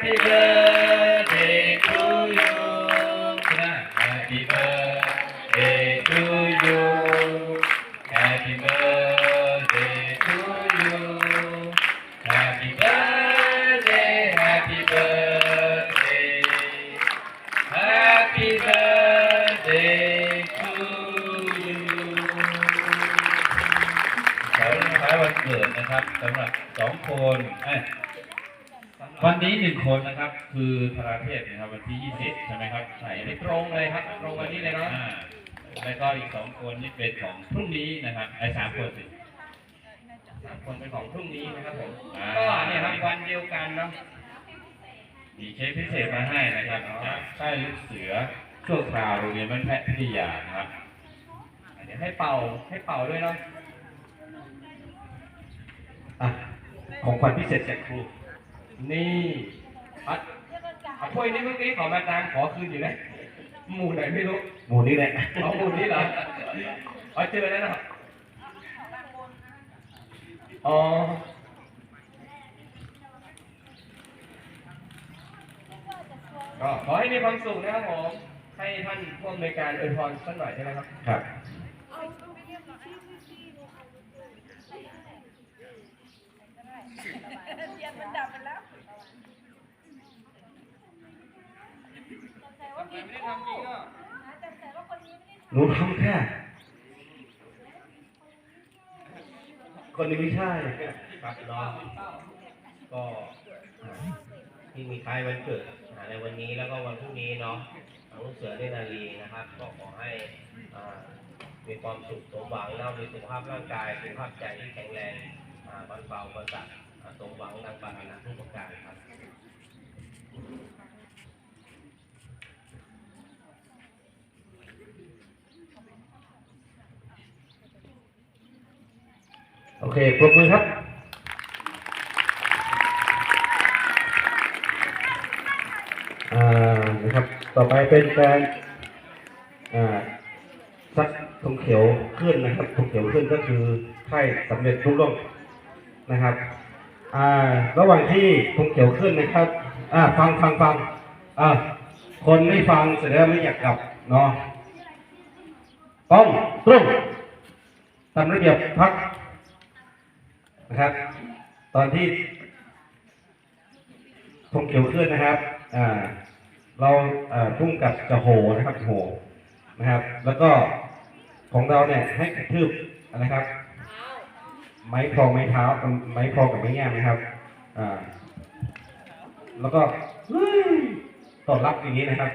Happy birthday คนนะครับคือธราเทพนะครับวันที่ 20 ใช่ไหมครับใช่ตรงเลยครับ ตรงวันนี้เลยเนาะอ่าแล้วก็อีกสองคนนี่เป็นของพรุ่งนี้นะครับไอ้สามคนสิสามคนเป็นของพรุ่งนี้นะครับผมอ่าก็เนี่ยครับวันเดียวกันเนาะมีเค้กพิเศษมาให้นะครับจากค่ายลูกเสือชั่วคราวโรงเรียนบ้านแพะพิทยานะครับเดี๋ยวให้เป่าให้เป่าด้วยเนาะอะของขวัญพิเศษจากครู นี่ พัดเอาถ้วยนี้เมื่อกี้ขอมาตามขอคืนอยู่นะหมู่ไหนไม่รู้หมูนี่แหละเอาหมู่นี้เหรอเอาเจอแล้วนะครับอ๋อก็ขอให้มีความสุขนะครับผมให้ท่านผู้อำนวยการอวยพรสักหน่อยได้ไหมครับ ครับเทียนมันดับไปแล้ว ไม่ได้ทำจริงก็ หนูทำแค่ คนนี้ไม่ใช่ครับเนาะก็อ่าที่มีคล้ายวันเกิดอ่าในวันนี้แล้วก็วันพรุ่งนี้เนาะทางลูกเสือเนตรนารีนะครับ ก็ขอให้อ่ามีความสุขสมหวังแล้วมีสุขภาพร่างกายสุขภาพใจที่แข็งแรงอ่าบรรเทาบรรจัดอ่าสมหวังดังปรารถนาทุกประการครับ เคปรบมือครับ อ่า นะครับ ต่อไปเป็นการอ่าซักธงเขียวขึ้นนะครับธงเขียวขึ้นก็คือไข่สำเร็จรุ่ร่วงนะครับ อ่า ระหว่างที่ธงเขียวขึ้นนะครับ อ่า ฟังฟังฟังอ่า คนไม่ฟังเสร็จแล้วไม่อยากกลับเนาะต้องตรงตามระเบียบพัก นะครับ ตอนที่ธงเขียวขึ้นนะครับอ่าเราเอ่อพุ่งกับจะโหนะครับโหนะครับ แล้วก็ของเราเนี่ยให้กระทืบนะครับ ไม้พรองไม้เท้าไม้พรองกับไม้แง่นะครับอ่าแล้วก็ตอบรับอย่างนี้นะครับ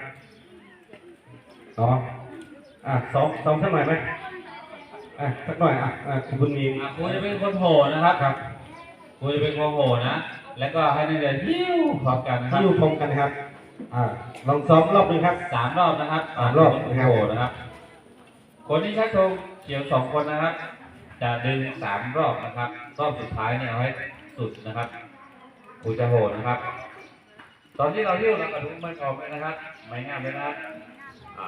เนาะอะซ้อมซ้อมสักหน่อยไหม อะสักหน่อยอะอะคุณบุญมีอะครูจะเป็นคนโหนะครับครับครูจะเป็นคนโหนะ แล้วก็ให้นักเรียนยิ้วพร้อมกันนะครับที่อยู่พร้อมกันนะครับอ่าลองซ้อมรอบหนึงครับ สามรอบนะครับสามรอบเป็นนะครับโหนะครับ คนที่ชักธงเขียวสองคนนะครับ จะดึงสามรอบนะครับ รอบสุดท้ายเนี่ยเอาให้สุดนะครับครูจะโหนะครับ ตอนที่เรายิ้วเรากระดุมมันออกเลยนะครับ ไม่ง่ายเลยนะครับอะ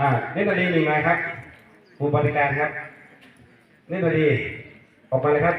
อ่าเนตัวดีหนึ่งนายครับผู้บริการครับเนตัวดีออกมาเลยครับ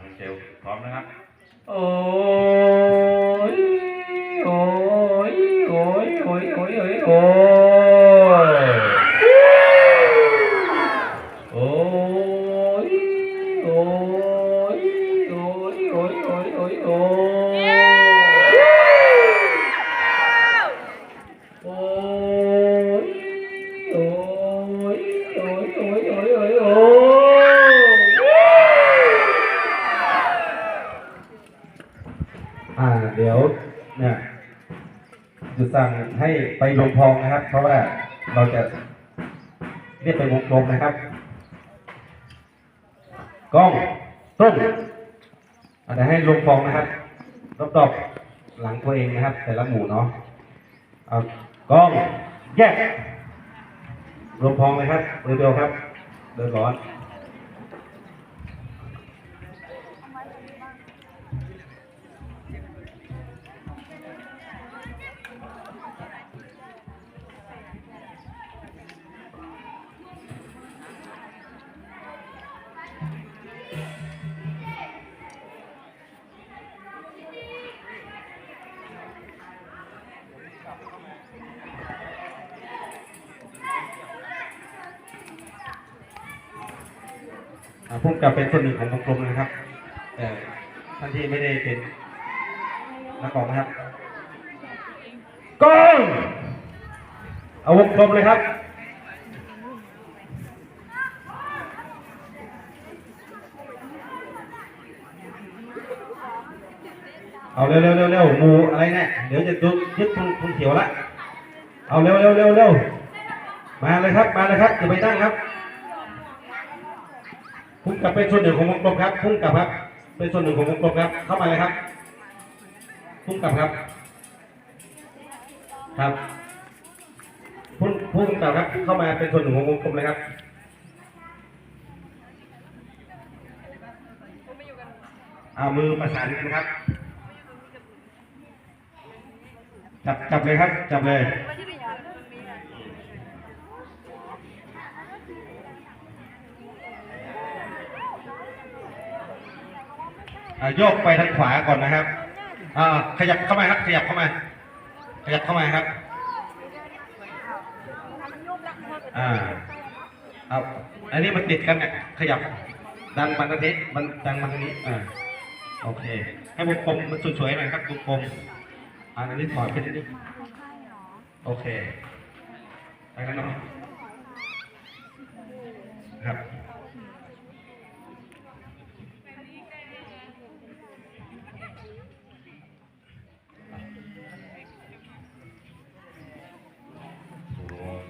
คุณเซลพร้อมนะครับ โอ้ อ่า เดี๋ยวเนี่ยจะสั่งให้ไปลงพองนะครับ เพราะว่าเราจะเรียกไปวงกลมนะครับกล้องต้นอาจจะให้ลงฟองนะครับรอบๆหลังตัวเองนะครับ แต่ละหมู่เนาะเอากล้องแยกลงฟองเลยครับเร็วๆครับเดินร้อน พุ่มกับเป็นส่วนหนึ่งของวงกลมนะครับแต่ท่านที่ไม่ได้เป็นนักร้องนะครับกองเอาวงกลมเลยครับเอาเร็วเร็วเร็วเร็วมูอะไรเนี่ยเดี๋ยวจะยึดยึดธงธงเขียวละเอาเร็วเร็วเร็วเร็วมาเลยครับมาเลยครับอย่าไปตั้งครับ พุ่งกลับเป็นส่วนหนึ่งของวงกลมครับพุ่งกลับครับ เป็นส่วนหนึ่งของวงกลมครับ เข้ามาเลยครับพุ่งกลับครับ ครับพุ่งพุ่งกลับครับ เข้ามาเป็นส่วนหนึ่งของวงกลมเลยครับเอามือประสานกันครับ จับจับเลยครับ จับเลย โยกไปทางขวาก่อนนะครับอ่าขยับเข้ามาครับ ขยับเข้ามา ขยับเข้ามาครับอ่าเอาอันนี้มันติดกันเนี่ยขยับ ดันมันทางนี้มันดันมันทางนี้อ่าโอเค ให้วงกลมมันสวยๆหน่อยครับวงกลมอ่าอันนี้ถอยไปนิดนึงโอเคไปกันเนาะครับ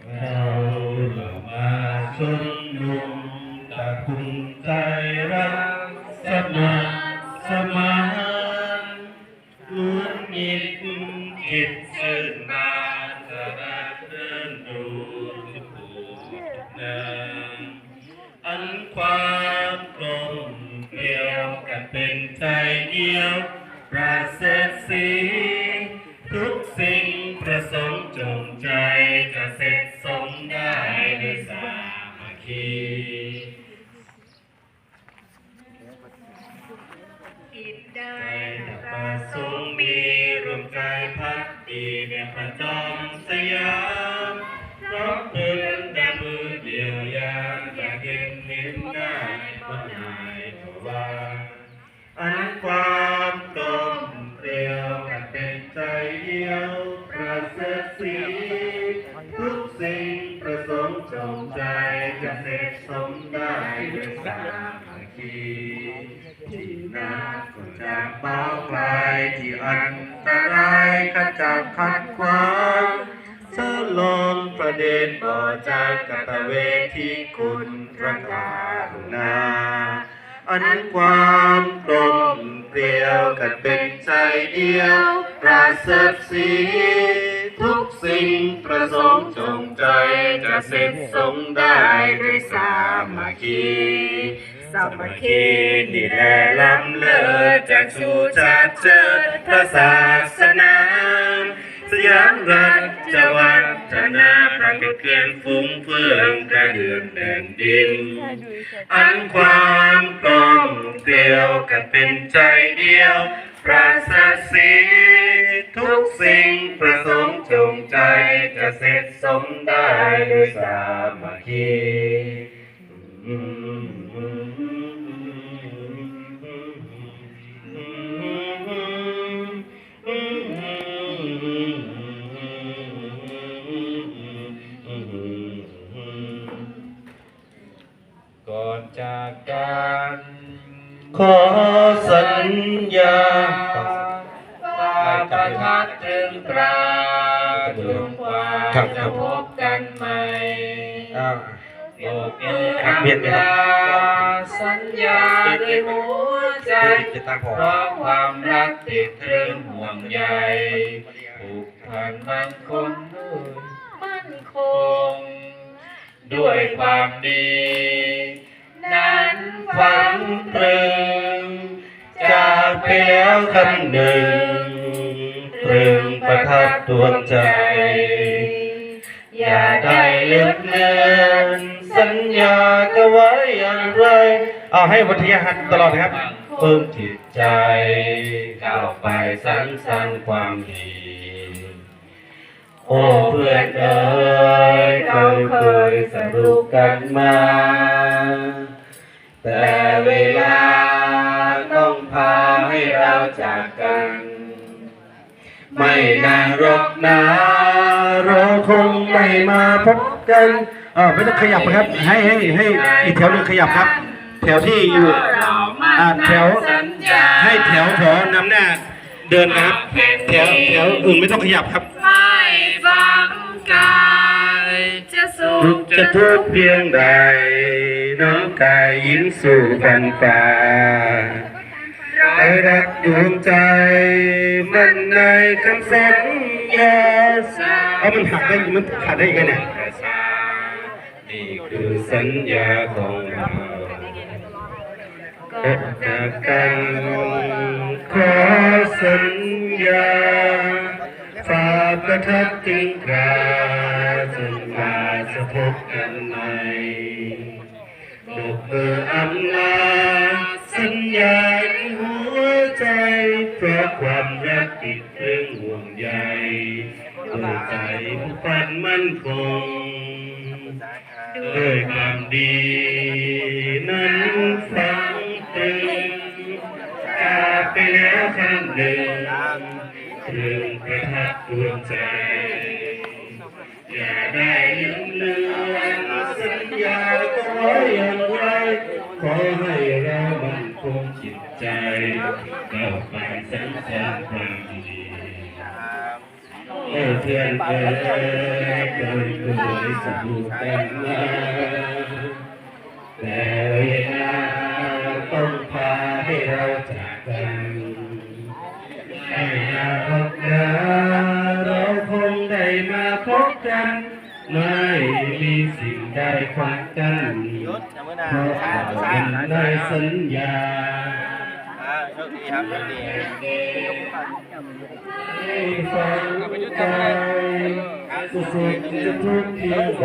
เราเรามา ชนนุมตะคุมใจรักสมัคร เด็นบ่อจากกตเวทีคุณพระการุณาอันความกลมเกลียวกันเป็นใจเดียวประเสริฐสีทุกสิ่งประสงค์จงใจจะเสร็จสมได้ด้วยสามัคคีสามัคคีนี่แหละล้ำเลิศจากชูชาติเชิดพระศาสนา สยามรัฐ จวัฒนาประเกิดเกลียนฟุ้งเฟื่องกระเดือนแผ่นดิน อันความกลมเกลียวกันเป็นใจเดียวประสสีทุกสิ่งประสงค์จงใจจะเสร็จสมได้ด้วยสามัคคี จากกันขอสัญญาปประทัดตรึงตราจนกว่าครับจะพบกันใหม่อ่าโลกมือคำลาสัญญาด้วยหัวใจจะตั้งพอเพราะความรักติดตรึงห่วงใยผูกพันมันคงด้วยมั่นคง ด้วยความดี นั้นฝังตรึงจากไปแล้วคำหนึ่งตรึงประทับดวงใจ อย่าได้ลืมเลือนสัญญาก็ไว้อย่างไร เอาให้วัทยหัดตลอดนะครับเพิ่มจิตใจก้าวไปสร้างสรรค์ความดีโอ้เพื่อนเอ๋ยเราเคยสรุปกันมา แต่เวลาต้องพาให้เราจากกัน ไม่นานรอกนะเราคงไม่มาพบกันเออไม่ต้องขยับนะครับ ให้ให้ให้อีกแถวหนึ่งขยับครับ แถวที่อยู่ อ่าแถว ให้แถวแถวนำหน้า เดินนะครับ แถวแถวอื่นไม่ต้องขยับครับ ไม่ฟังกาย จะสุขจะทุกข์เพียงใด น้องกายยิ้มสู่ฟันฟ้าไอรักดวงใจ มันในคำสัญญาเอามันหักได้มันขาดได้ยังไงเนี่ยนี่คือสัญญาของเราออกจากกันขอสัญญา ฝาประทับถึงคราจนมาจะพบกันใหม่บกมืออำลาสัญญาในหัวใจ เพราะความรักติดเรื่องห่วงใยหัวใจผู้พันมั่นคงด้วยความดีนั้นฝังตึงจากไปแล้วครั้งหนึ่ง ดวงใจ อย่าได้ลืมเลือนสัญญาก็ไว้อย่างไรขอให้เรามันคงจิตใจก้าวไปสังสรรความดีโอ้เพื่อนเอ๋ยเคยเคยสนุกกันมา กันเพราะเราได้สัญญาโชคดีครับโชคดีให้ฟังใจสุดจะทุกข์เพียงใด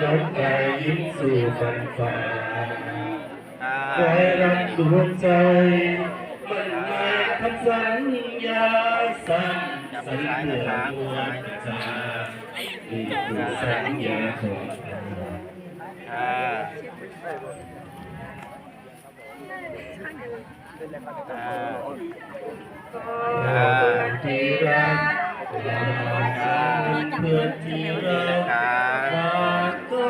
น้ำใจยิ้มสู่ฝันฟ้าไว้รักดวงใจมันมาคำสัญญาสั่งสัญญาดวงใจนี่คือสัญญาของ เราเราที่รักเราเพื่อนที่รักมาก็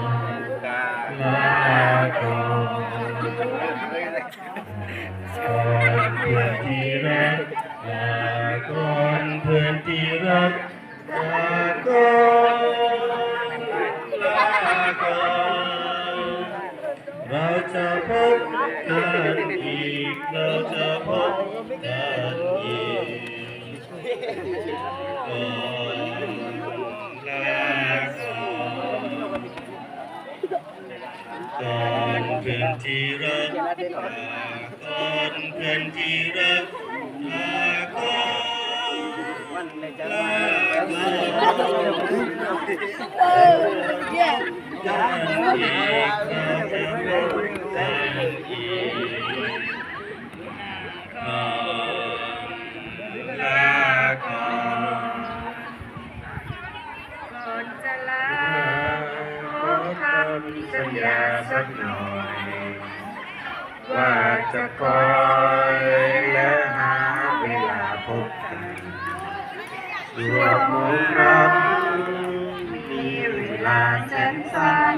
เราจะพบกันอีกเราจะพบกันอีกลาลาก่อนก่อนเพื่อนที่รัก เพื่อนที่รักลาก่อนเพื่อนที่รักลาก่อนลาก่อนกันอีกเร จะคอยและหาเวลาพบกันชั่วโมงรักมีเวลาแสนสั้น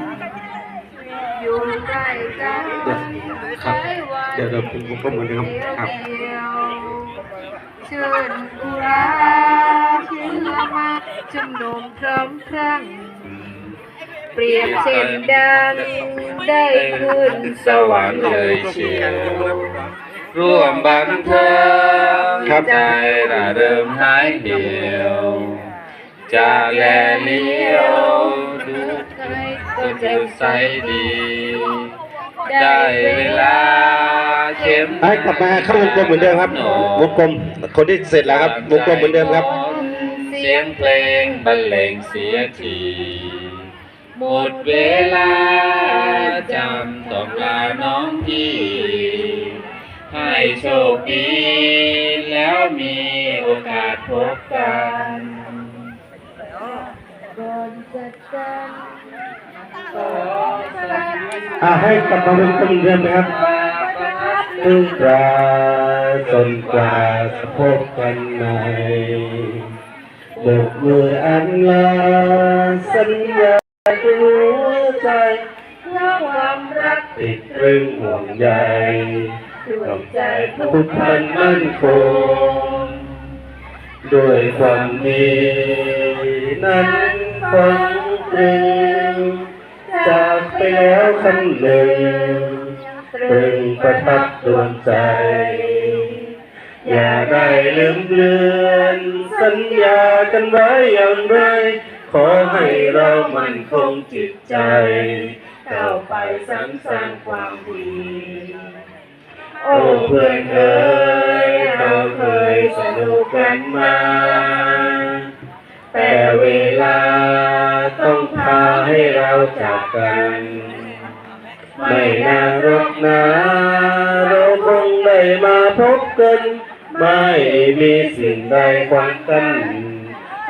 อยู่ใกล้กันครับเดี๋ยวเดี๋ยวผมผมก็เหมือนเดิมครับเดียวเชิญกุราเชื่อมาชุมนุมพร้อมพรั่งเปรียบเช่นดัง ได้ขึ้นสวรรค์เลยเชียวร่วมบันเทิงใจระเดิมหายเหี่ยวจะแลเลี้ยวดูใครก็จะจะใสใส่ดี ได้เวลาเข็มให้กลับมาเข้าวงกลมเหมือนเดิมครับวงกลมคนที่เสร็จแล้วครับวงกลมเหมือนเดิมครับ เสียงเพลงบรรเลงเสียที หมดเวลาจำต้องลาน้องพี่ให้โชคดีแล้วมีโอกาสพบกันก่อนจะกันขอพระอ่าให้กับมาวงเหมือนเดิมนะครับตึงตราจนกว่าจะพบกันใหม่บกมืออันลาสัญญา หัวใจเพราะความรักติดเรื่องห่วงใยดวงใจผูกพันมั่นคงด้วยความดีนั้นฝังตรึงจากไปแล้วคำหนึ่งตรึงประทับดวงใจ อย่าได้ลืมเลือน สัญญากันไว้อย่างไร ขอให้เรามันคงจิตใจก้าวไปสร้างสร้างความดีโอ้เพื่อนเอ๋ยเราเคยสนุกกันมา แต่เวลาต้องพาให้เราจากกัน ไม่นานรอกนะเราคงได้มาพบกัน ไม่มีสิ่งใดขวางกัน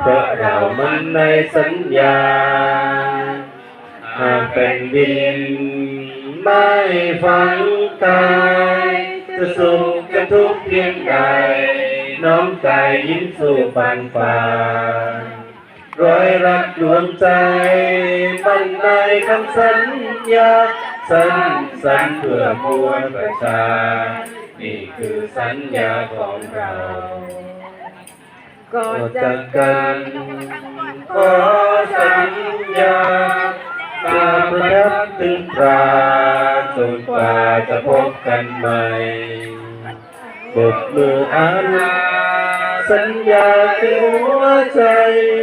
เพราะเรามันในสัญญาหากแผ่นดินไม่ฝังกายจะสุขจะทุกข์เพียงใดน้อมใจยิ้มสู่ฟันฝ่าร้อยรักดวงใจมันในคำสัญญาสัญสัญเพื่อมวลประชา นี่คือสัญญาของเรา ก่อนก็จะจากกันขอสัญญาตาประทับถึงตราจนกว่าจะพบกันใหม่บกมืออาลาสัญญาที่หัวใจ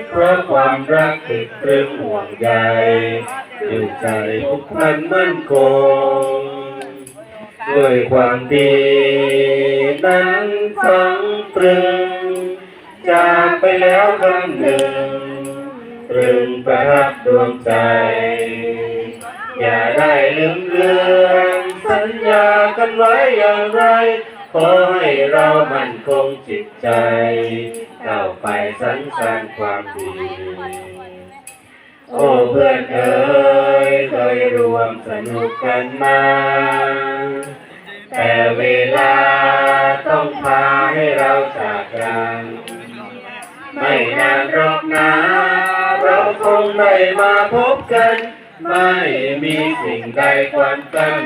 เพราะความรักติดเรื่องห่วงใยอยู่ใจทุกพันมั่นคงด้วยความดีนั้น แล้วครั้งหนึ่งตรึงประทับดวงใจ อย่าได้ลืมเลือนสัญญากันไว้อย่างไร ขอให้เรามั่นคงจิตใจก้าวไปสรรสางความดี โอ้เพื่อนเอ๋ยเคยรวมสนุกกันมา แต่เวลาต้องพาให้เราจากกัน ไม่นานรอกนะ เราคงได้มาพบกัน ไม่มีสิ่งใดขวางกัน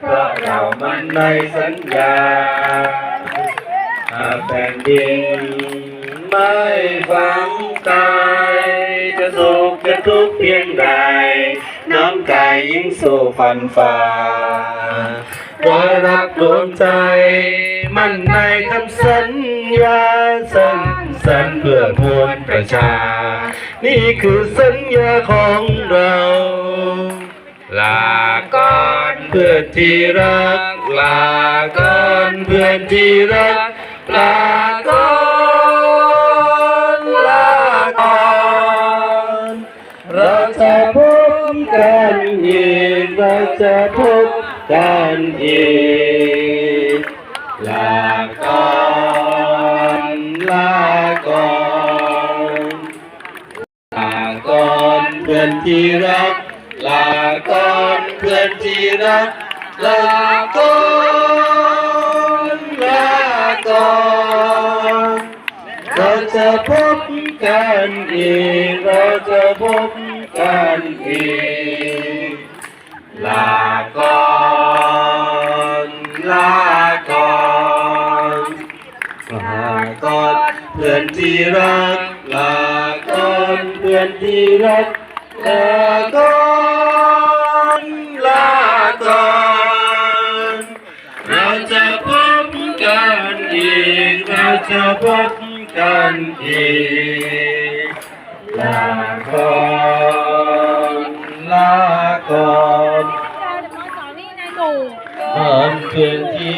เพราะเรามันในสัญญาหากแผ่นดินไม่ฟังกายจะสุขจะทุกข์เพียงใด น้อมกายยิ่งสู่ฟันฝ่าร้อยรักดวงใจ มันในคำสัญญาสัญ สัญเพื่อมวลประชา นี่คือสัญญาของเรา ลาก่อนเพื่อนที่รัก ลาก่อนเพื่อนที่รัก ลาก่อนลาก่อนเราจะพบกันอีกเราจะพบกันอีก ที่รัก ลาก่อนเพื่อนที่รัก ลาก่อนลาก่อนเราจะพบกันอีก เราจะพบกันอีก ลาก่อนลาก่อนลาก่อนเพื่อนที่รัก ลาก่อนเพื่อนที่รัก ก่อนลาก่อนเราจะพบกันอีก เราจะพบกันอีกลาก่อนลาก่อนก่อนเพื่อนที่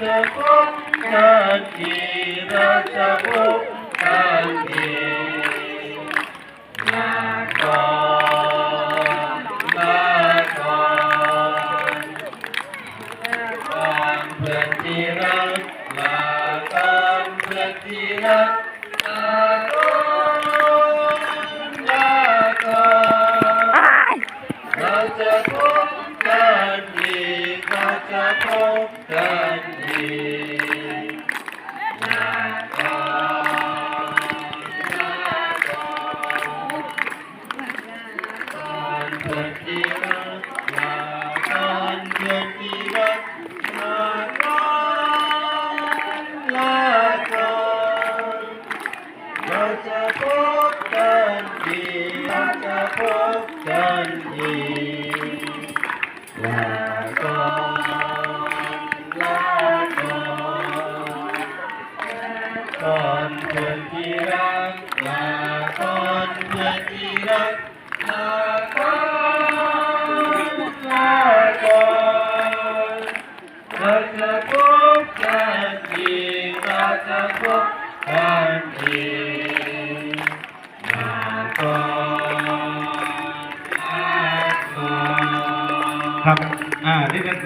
เรา จะพ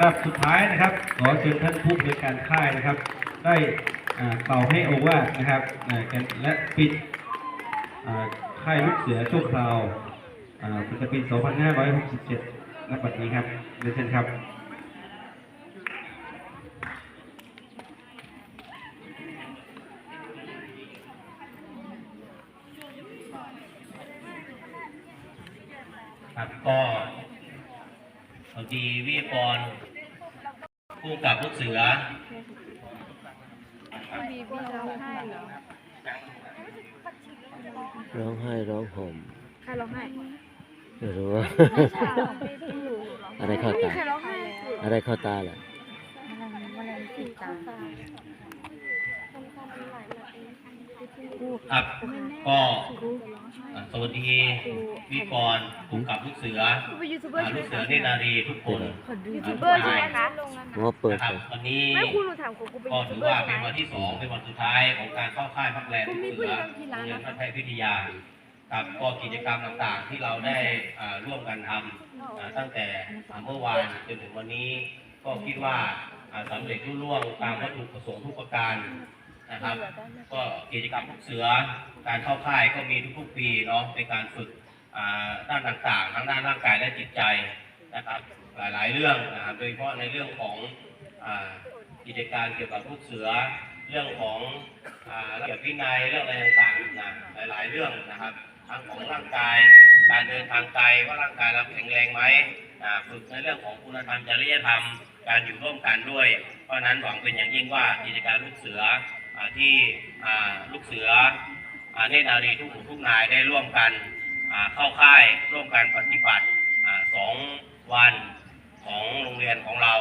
รอบสุดท้ายนะครับ ขอเชิญท่านผู้บริการค่ายนะครับ ได้เป่าให้โอวาทนะครับและปิดค่ายลูกเสือชั่วคราวประจำปี 2567ณบันนี้ครับเรียนเชิญครับก็บางทีวิทยากรผู้กับลูกเสือ ร้องไห้ร้องห่มใครร้องไห้ไม่รู้ว่า อะไรเข้าตา ใครร้องไห้อะไรเข้าตาล่ะครับ ก็อ่า สวัสดีวิทยากรผู้กับลูกเสือเป็นยูทูบเบอร์อ่าใช่ไหมลูกเสือเนตรนารีทุกคนยูทูบเบอร์ใช่ไหมคะหมอเปิดนะครับไปวันนี้ไม่คุณหนูถามคุณกูเป็นก็ยูทูถืบอเบอร์ว่าใช่เป็นไหม วันที่สองเป็นวันสุดท้ายของการเข้าค่ายพักแรมลูกเสือโรงเรียนพระไทยพิทยาครับก็กิจกรรมต่างๆที่เราได้อ่าร่วมกันทำอ่าตั้งแต่อ่าเมื่อวานจนถึงวันนี้ ก็คิดว่าอ่าสำเร็จรุ่ล่วงตามวัตถุประสงค์ทุกประการ นะครับ ก็กิจกรรมลูกเสือ การเข้าค่ายก็มีทุกๆปีเนาะในการฝึกอ่าด้านต่างๆ ทั้งด้านร่างกายและจิตใจนะครับ หลายๆเรื่องนะครับโดยเฉพาะในเรื่องของอ่ากิจการเกี่ยวกับลูกเสือ เรื่องของอ่าระเบียบวินัยเรื่องอะไรต่างๆนะหลายๆเรื่องนะครับทั้งของร่างกาย การเดินทางไกลว่าร่างกายเราแข็งแรงไหมอ่าฝึกในเรื่องของคุณธรรมจริยธรรมการอยู่ร่วมกันด้วย เพราะฉะนั้นหวังเป็นอย่างยิ่งว่ากิจการลูกเสืออา ที่ลูกเสือเนตรนารีทุกหมู่ทุกนายได้ร่วมกันเข้าค่ายร่วมกันปฏิบัติสองวันของโรงเรียนของเรา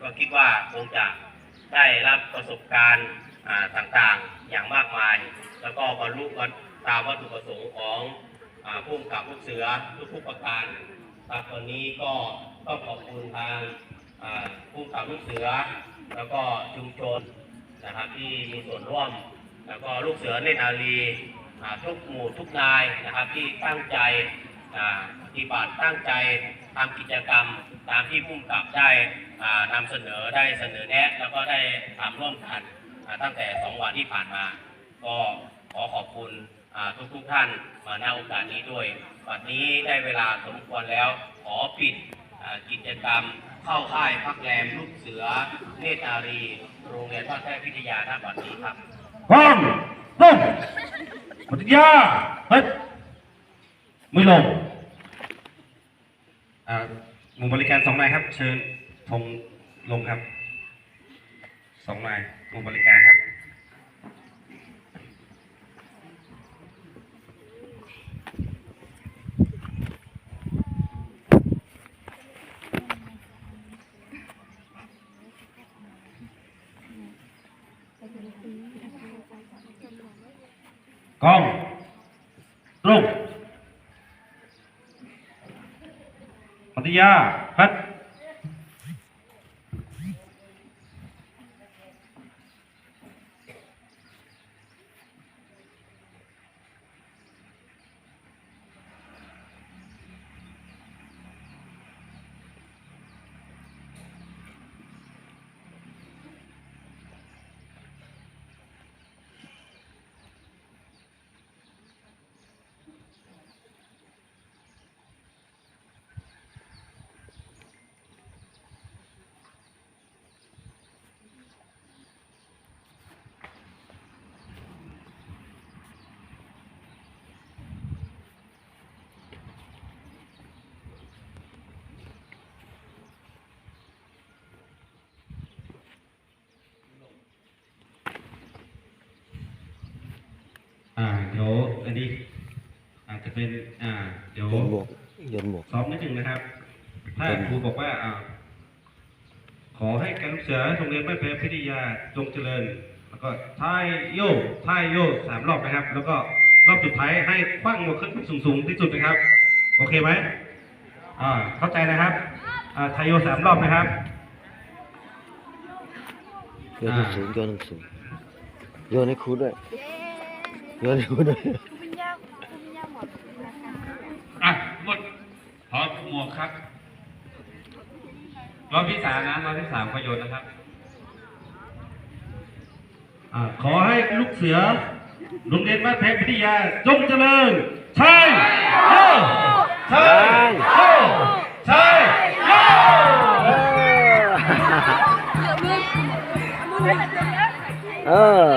ก็คิดว่าคงจะได้รับประสบการณ์ต่างๆอย่างมากมาย แล้วก็บรรลุตามวัตถุประสงค์ของผู้กับลูกเสือทุกๆประการครับวันนี้ก็ต้องขอบคุณทางผู้กำกับลูกเสือ แล้วก็ชุมชน นะครับที่มีส่วนร่วม แล้วก็ลูกเสือเนตรนารีทุกหมู่ทุกนายนะครับที่ตั้งใจอ่าปฏิบัติตั้งใจทำกิจกรรมตามที่ผู้กับได้นำเสนอได้เสนอแนะแล้วก็ได้ทำร่วมกันตั้งแต่สองวันที่ผ่านมา ก็ขอขอบคุณอ่าทุกท่านมาณโอกาสนี้ด้วย วันนี้ได้เวลาสมควรแล้วขอปิดกิจกรรม เข้าค่ายพักแรมลูกเสือเนตรนารี โรงเรียนบ้านแพทย์วิทยาท่าบันนี้ครับพร้อมลงปฏิญาเฮ้ยมือลงอ่าหมู่บริการสองนายครับ เชิญธงลงครับสองนายหมู่บริการครับ กล้องตรงปฏิญาพัดอ่า เดี๋ยว อันนี้ อาจจะเป็น อ่า เดี๋ยวโยนหมวกโยนหมวกซ้อมนิดหนึ่งนะครับ ถ้าครูบอกว่าอ่า ขอให้การลูกเสือโรงเรียนบ้านแพรพิทยาจงเจริญ แล้วก็ท้ายโยกท้ายโยกสามรอบนะครับ แล้วก็รอบสุดท้ายให้คว้างหมวกขึ้นสูงๆที่สุดนะครับ โอเคไหมอ่า เข้าใจนะครับ อ่าทายโยสามรอบนะครับโยนให้สูงโยนให้สูงโยนให้ครูด้วยโยนให้ครูด้วย อะหมด พร้อมหมวกครับรอบที่สามนะรอบที่สามประโยชน์นะครับอ่าขอให้ลูกเสือโรงเรียนบ้านแพงพิทยาจงเจริญใช่โยใช่โยใช่โยเออ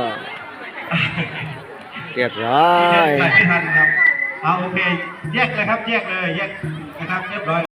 เรียบร้อยใส่ไม่ทันครับเอาโอเคแยกเลยครับแยกเลยแยก นะครับเรียบร้อย